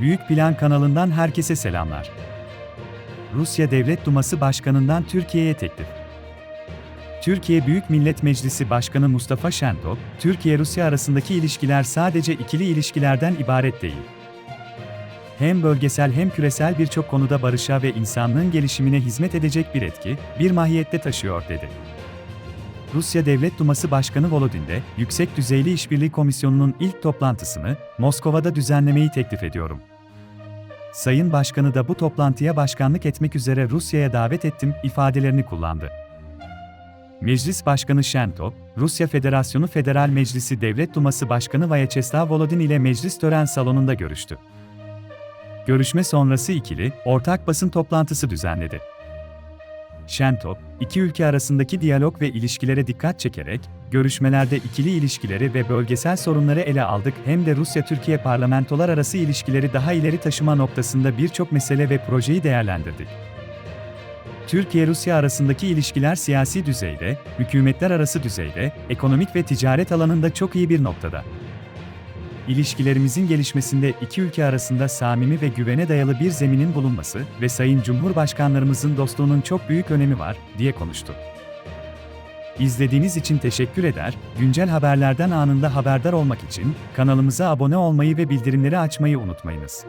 Büyük Plan kanalından herkese selamlar. Rusya Devlet Duması Başkanı'ndan Türkiye'ye teklif. Türkiye Büyük Millet Meclisi Başkanı Mustafa Şentop, Türkiye-Rusya arasındaki ilişkiler sadece ikili ilişkilerden ibaret değil. Hem bölgesel hem küresel birçok konuda barışa ve insanlığın gelişimine hizmet edecek bir etki, bir mahiyette taşıyor dedi. Rusya Devlet Duması Başkanı Volodin de, Yüksek Düzeyli İşbirliği Komisyonu'nun ilk toplantısını Moskova'da düzenlemeyi teklif ediyorum. Sayın Başkanı da bu toplantıya başkanlık etmek üzere Rusya'ya davet ettim ifadelerini kullandı. Meclis Başkanı Şentop, Rusya Federasyonu Federal Meclisi Devlet Duması Başkanı Vyacheslav Volodin ile meclis tören salonunda görüştü. Görüşme sonrası ikili, ortak basın toplantısı düzenledi. Şentop, iki ülke arasındaki diyalog ve ilişkilere dikkat çekerek, görüşmelerde ikili ilişkileri ve bölgesel sorunları ele aldık hem de Rusya-Türkiye parlamentolar arası ilişkileri daha ileri taşıma noktasında birçok mesele ve projeyi değerlendirdik. Türkiye-Rusya arasındaki ilişkiler siyasi düzeyde, hükümetler arası düzeyde, ekonomik ve ticaret alanında çok iyi bir noktada. İlişkilerimizin gelişmesinde iki ülke arasında samimi ve güvene dayalı bir zeminin bulunması ve Sayın Cumhurbaşkanlarımızın dostluğunun çok büyük önemi var, diye konuştu. İzlediğiniz için teşekkür eder, güncel haberlerden anında haberdar olmak için kanalımıza abone olmayı ve bildirimleri açmayı unutmayınız.